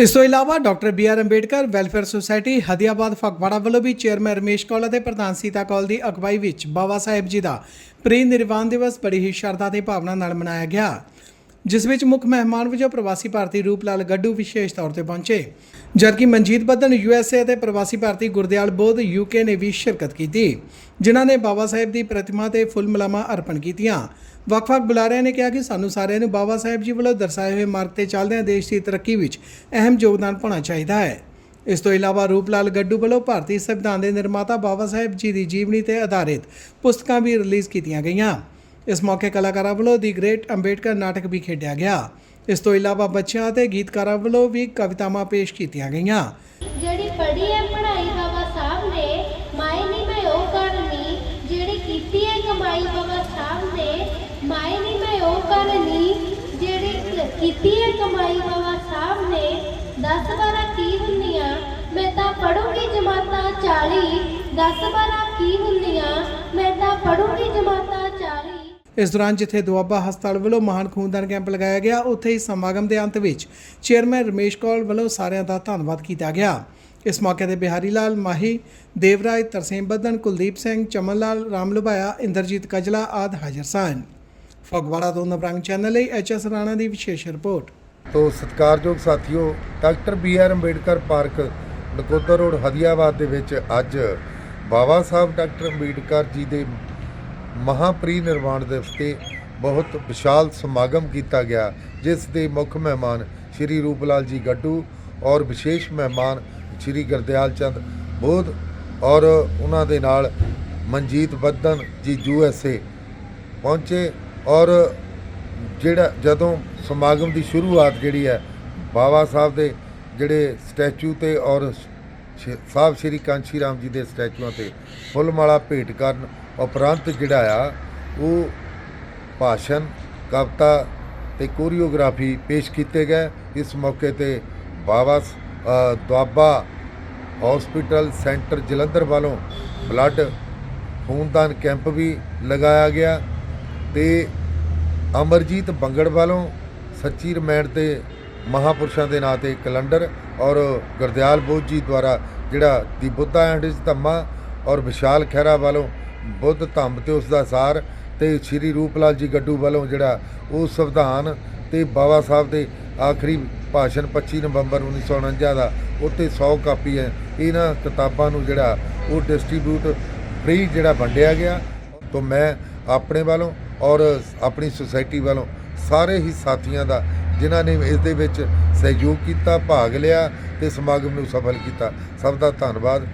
ਇਸ ਤੋਂ ਇਲਾਵਾ doctor B R Ambedkar welfare society Hadiabad Phagwara ਵੱਲੋਂ ਵੀ ਚੇਅਰਮੈਨ ਰਮੇਸ਼ ਕੌਲ ਅਤੇ ਪ੍ਰਧਾਨ ਸੀਤਾ ਕੌਲ ਦੀ ਅਗਵਾਈ ਵਿੱਚ ਬਾਬਾ ਸਾਹਿਬ ਜੀ ਦਾ ਪ੍ਰੀ ਨਿਰਵਾਣ ਦਿਵਸ ਬੜੀ ਹੀ ਸ਼ਰਧਾ ਤੇ ਭਾਵਨਾ ਨਾਲ ਮਨਾਇਆ ਗਿਆ। ਜਿਸ ਵਿੱਚ ਮੁੱਖ ਮਹਿਮਾਨ ਵਜੋਂ ਪ੍ਰਵਾਸੀ ਭਾਰਤੀ ਰੂਪਲਾਲ ਗੱਡੂ ਵਿਸ਼ੇਸ਼ ਤੌਰ ਤੇ ਪਹੁੰਚੇ। ਜਦਕਿ ਮਨਜੀਤ ਬੱਦਨ ਯੂਐਸਏ ਅਤੇ ਪ੍ਰਵਾਸੀ ਭਾਰਤੀ ਗੁਰਦਿਆਲ ਬੋਧ ਯੂਕੇ ਨੇ ਵੀ ਸ਼ਿਰਕਤ ਕੀਤੀ, ਜਿਨ੍ਹਾਂ ਨੇ ਬਾਬਾ ਸਾਹਿਬ ਦੀ ਪ੍ਰਤਿਮਾ ਤੇ ਫੁੱਲ ਮਲਾਮਾ ਅਰਪਣ ਕੀਤੀਆਂ। ਵੱਖ-ਵੱਖ ਬੁਲਾਰਿਆਂ ਨੇ ਕਿਹਾ ਕਿ ਸਾਨੂੰ ਸਾਰਿਆਂ ਨੂੰ ਬਾਬਾ ਸਾਹਿਬ ਜੀ ਵੱਲੋਂ ਦਰਸਾਏ ਹੋਏ ਮਾਰਗ ਤੇ ਚੱਲਦਿਆਂ ਦੇਸ਼ ਦੀ ਤਰੱਕੀ ਵਿੱਚ ਅਹਿਮ ਯੋਗਦਾਨ ਪਾਉਣਾ ਚਾਹੀਦਾ ਹੈ। ਇਸ ਤੋਂ ਇਲਾਵਾ ਰੂਪਲਾਲ ਗੱਡੂ ਵੱਲੋਂ ਭਾਰਤੀ ਸੰਵਿਧਾਨ ਦੇ ਨਿਰਮਾਤਾ ਬਾਬਾ ਸਾਹਿਬ ਜੀ ਦੀ ਜੀਵਨੀ ਤੇ ਆਧਾਰਿਤ ਪੁਸਤਕਾਂ ਵੀ ਰਿਲੀਜ਼ ਕੀਤੀਆਂ ਗਈਆਂ। ਇਸ ਮੌਕੇ ਕਲਾਕਾਰਾਂ ਵੱਲੋਂ ਦੀ ਗ੍ਰੇਟ ਅੰਬੇਡਕਰ ਨਾਟਕ ਵੀ ਖੇਡਿਆ ਗਿਆ। ਇਸ ਤੋਂ ਇਲਾਵਾ ਬੱਚਿਆਂ ਅਤੇ ਗੀਤਕਾਰਾਂ ਵੱਲੋਂ ਵੀ ਕਵਿਤਾਵਾਂ ਪੇਸ਼ ਕੀਤੀਆਂ ਗਈਆਂ। ਜਿਹੜੀ ਪੜ੍ਹੀ ਹੈ, ਪੜ੍ਹਾਈ ਬਾਬਾ ਸਾਹਿਬ ਨੇ ਮਾਏ ਨਹੀਂ ਮੈਂ ਉਹ ਕਰਨੀ ਜਿਹੜੀ ਕੀਤੀ ਹੈ, ਕਮਾਈ ਬਾਬਾ ਸਾਹਿਬ ਨੇ ਮਾਏ ਨਹੀਂ ਮੈਂ ਉਹ ਕਰਨੀ ਜਿਹੜੀ ਕੀਤੀ ਹੈ, ਕਮਾਈ ਬਾਬਾ ਸਾਹਿਬ ਨੇ 10 12 ਕੀ ਹੁੰਦੀਆਂ, ਮੈਂ ਤਾਂ ਪੜੂੰਗੀ ਜਮਾਤਾਂ 40 10 12 ਕੀ ਹੁੰਦੀਆਂ, ਮੈਂ ਤਾਂ ਪੜੂੰਗੀ ਜਮਾਤਾਂ ਇਸ ਦੌਰਾਨ ਜਿੱਥੇ ਦੁਆਬਾ ਹਸਪਤਾਲ ਵੱਲੋਂ ਮਹਾਨ ਖੂਨਦਾਨ ਕੈਂਪ ਲਗਾਇਆ ਗਿਆ, ਉੱਥੇ ਹੀ ਸਮਾਗਮ ਦੇ ਅੰਤ ਵਿੱਚ ਚੇਅਰਮੈਨ ਰਮੇਸ਼ ਕੌਲ ਵੱਲੋਂ ਸਾਰਿਆਂ ਦਾ ਧੰਨਵਾਦ ਕੀਤਾ ਗਿਆ। ਇਸ ਮੌਕੇ ਤੇ ਬਿਹਾਰੀ ਲਾਲ, ਮਾਹੀ ਦੇਵਰਾਜ ਤਰਸੇਮ ਬੱਦਨ, ਕੁਲਦੀਪ ਸਿੰਘ, ਚਮਨ ਲਾਲ, ਰਾਮ ਲੁਭਾਇਆ, ਇੰਦਰਜੀਤ ਕਜਲਾ ਆਦ ਹਾਜ਼ਰ ਸਨ। ਫਗਵਾੜਾ ਤੋਂ ਨਵਰੰਗ ਚੈਨਲ ਲਈ ਐਚਐਸ ਰਾਣਾ ਦੀ ਵਿਸ਼ੇਸ਼ ਰਿਪੋਰਟ। ਤੋ ਸਤਿਕਾਰਯੋਗ ਸਾਥੀਓ, doctor B R Ambedkar park, Nakodar road, Hadiabad ਦੇ ਵਿੱਚ ਅੱਜ ਬਾਬਾ ਸਾਹਿਬ ਡਾਕਟਰ ਅੰਬੇਡਕਰ ਜੀ ਦੇ ਮਹਾਪਰੀ ਨਿਰਵਾਣ ਦਿਵਸ ਤੇ ਬਹੁਤ ਵਿਸ਼ਾਲ ਸਮਾਗਮ ਕੀਤਾ ਗਿਆ, ਜਿਸ ਦੇ ਮੁੱਖ ਮਹਿਮਾਨ ਸ਼੍ਰੀ ਰੂਪਲਾਲ ਜੀ ਗੱਡੂ ਔਰ ਵਿਸ਼ੇਸ਼ ਮਹਿਮਾਨ ਸ਼੍ਰੀ ਗੁਰਦਿਆਲ ਚੰਦ ਬੋਧ ਔਰ ਉਹਨਾਂ ਦੇ ਨਾਲ ਮਨਜੀਤ ਬੱਦਨ ਜੀ ਯੂ ਐਸ ਏ ਪਹੁੰਚੇ ਔਰ ਜਿਹੜਾ ਜਦੋਂ ਸਮਾਗਮ ਦੀ ਸ਼ੁਰੂਆਤ ਜਿਹੜੀ ਹੈ ਬਾਬਾ ਸਾਹਿਬ ਦੇ ਜਿਹੜੇ ਸਟੈਚੂ ਤੇ ਔਰ ਸਾਹਿਬ ਸ਼੍ਰੀ ਕਾਂਸ਼ੀ ਰਾਮ ਜੀ ਦੇ ਸਟੈਚੂਆਂ ਤੇ ਫੁੱਲ ਮਾਲਾ ਭੇਟ ਕਰਨ ਉਪਰੰਤ ਜਿਹੜਾ ਆ, ਉਹ ਭਾਸ਼ਣ, ਕਵਿਤਾ ਤੇ ਕੋਰੀਓਗ੍ਰਾਫੀ ਪੇਸ਼ ਕੀਤੇ ਗਏ। ਇਸ ਮੌਕੇ ਤੇ ਬਾਬਾ ਦੁਆਬਾ ਹਸਪੀਟਲ ਸੈਂਟਰ ਜਲੰਧਰ ਵੱਲੋਂ ਬਲੱਡ ਖੂਨਦਾਨ ਕੈਂਪ ਵੀ ਲਗਾਇਆ ਗਿਆ ਤੇ ਅਮਰਜੀਤ ਬੰਗੜ ਵੱਲੋਂ ਸੱਚੀ ਰਮੈਣ ਤੇ ਮਹਾਪੁਰਸ਼ਾਂ ਦੇ ਨਾਂ ਤੇ ਕੈਲੰਡਰ ਔਰ ਗੁਰਦਿਆਲ ਬੋਧ ਜੀ ਦੁਆਰਾ ਜਿਹੜਾ ਦੀ ਬੁੱਧਾ ਐਂਡ ਇਸ ਧੰਮਾ ਔਰ ਵਿਸ਼ਾਲ ਖਹਿਰਾ ਵੱਲੋਂ ਬੁੱਧ ਧੰਮ ਤੇ ਉਸ ਦਾ ਸਾਰ ਤੇ ਸ੍ਰੀ ਰੂਪਲਾਲ ਜੀ ਗੱਡੂ ਵੱਲੋਂ ਜਿਹੜਾ ਉਹ ਸੰਵਿਧਾਨ ਤੇ ਬਾਬਾ ਸਾਹਿਬ ਦੇ ਆਖਰੀ ਭਾਸ਼ਣ 25 ਨਵੰਬਰ 1949 ਦਾ ਉੱਤੇ 100 ਕਾਪੀ ਹੈ। ਇਹਨਾਂ ਕਿਤਾਬਾਂ ਨੂੰ ਜਿਹੜਾ ਉਹ ਡਿਸਟ੍ਰੀਬਿਊਟ ਫ੍ਰੀ ਜਿਹੜਾ ਵੰਡਿਆ ਗਿਆ। ਤੋਂ ਮੈਂ ਆਪਣੇ ਵੱਲੋਂ ਔਰ ਆਪਣੀ ਸੁਸਾਇਟੀ ਵੱਲੋਂ ਸਾਰੇ ਹੀ ਸਾਥੀਆਂ ਦਾ ਜਿਨ੍ਹਾਂ ਨੇ ਇਸ ਦੇ ਵਿੱਚ ਸਹਿਯੋਗ ਕੀਤਾ, ਭਾਗ ਲਿਆ ਤੇ ਸਮਾਗਮ ਨੂੰ ਸਫਲ ਕੀਤਾ। ਸਭ ਦਾ ਧੰਨਵਾਦ।